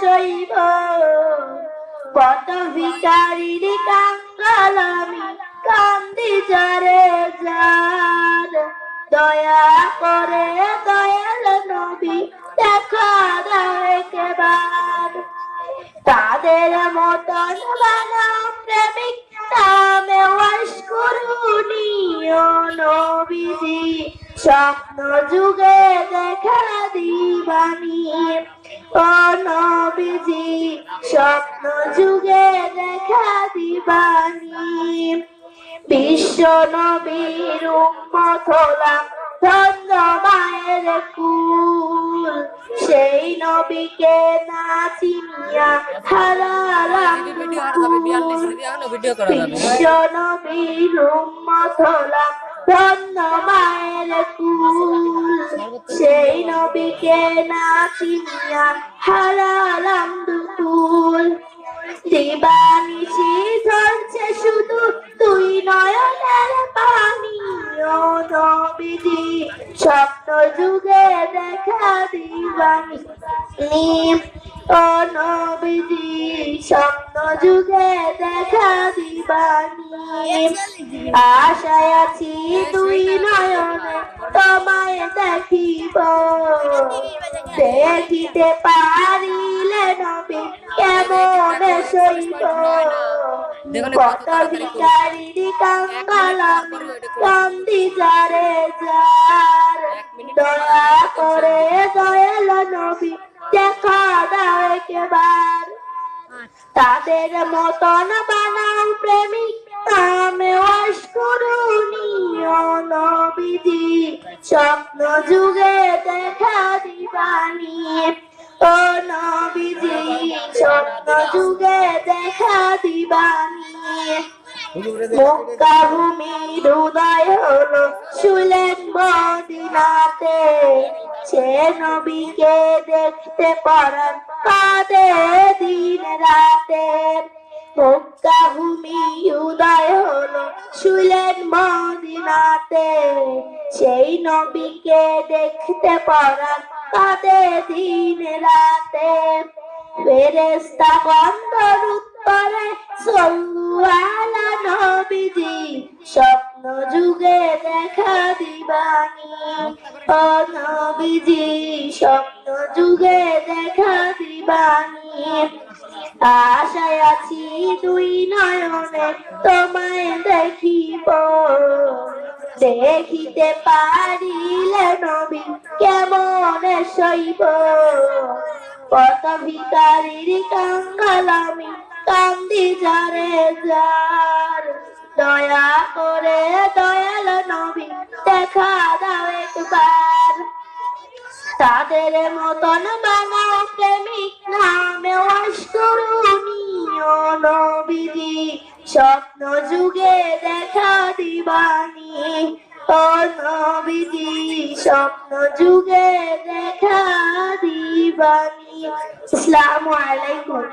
সইব কত ভিকারির কাঙ্গাল আমি কান্দি যারে যার। দয়া করে দয়াল নবী, দেখা একেবার। তাদের মতন বানাও প্রেমিক, নামে করুনি নবীজি স্বপ্ন যুগে দেখা দিবানি। নবীজি, স্বপ্ন যুগে দেখা দিবানি। বিশ্ব নবীর উম্মত হলাম ধন্য মায়ের কুল। সেই নবীকে না চিনিয়া হারালাম বিশ্ব নবীর উম্মত হলাম ধন্য মায়ের কুল। সেই নবীকে না চিনিয়া হারালাম দুকুল দিবানিশি ধরছে শুধু তুই নয়নের পানি ও নবীজি যুগে নিম ও নবীজি স্বপ্ন যুগে দেখা দিবানি আশায় আছি দুই নয়নে তোমায় দেখিব দেখিতে পারিলে নবী কেমন সইব কত ভিকারির কাঙ্গালাম কান্দি যারে যার দয়া করে দয়াল নবী দেখা দাও একেবার তাদের মতন বানাও প্রেমিক নামে অস্করণী ও নবীজি স্বপ্ন যুগে দেখা দিবানি ও নবীজি স্বপ্ন যুগে দেখা দিবানি মক্কা ভূমির উদয় হলো শুলেন মদিনাতে। সে নবীকে দেখতে পারান কাঁদে দিন রাতে। মক্কা উদয় হলো শুলেন মদিনাতে। সেই নবীকে দেখতে পারান কাঁদে দিন রাতে। ফেরেস্তা বন্দর উত্তরে সল্লু দিবানি। যুগে দেখা দিবানি। আশায় আছি দুই নয়নে তোমায় দেখিব। দেখিতে পারিলে নবী কেমন সইব কত ভিকারির কাঙ্গাল আমি কান্দি যারে যার। দয়া করে নবী দেখা দাও একবার। তাদের মতন বানাও প্রেমিক নামে নবীজি। স্বপ্ন যুগে দেখা দিবানি। ও নবীজি, স্বপ্ন যুগে দেখা দিবানি। আসসালামু আলাইকুম।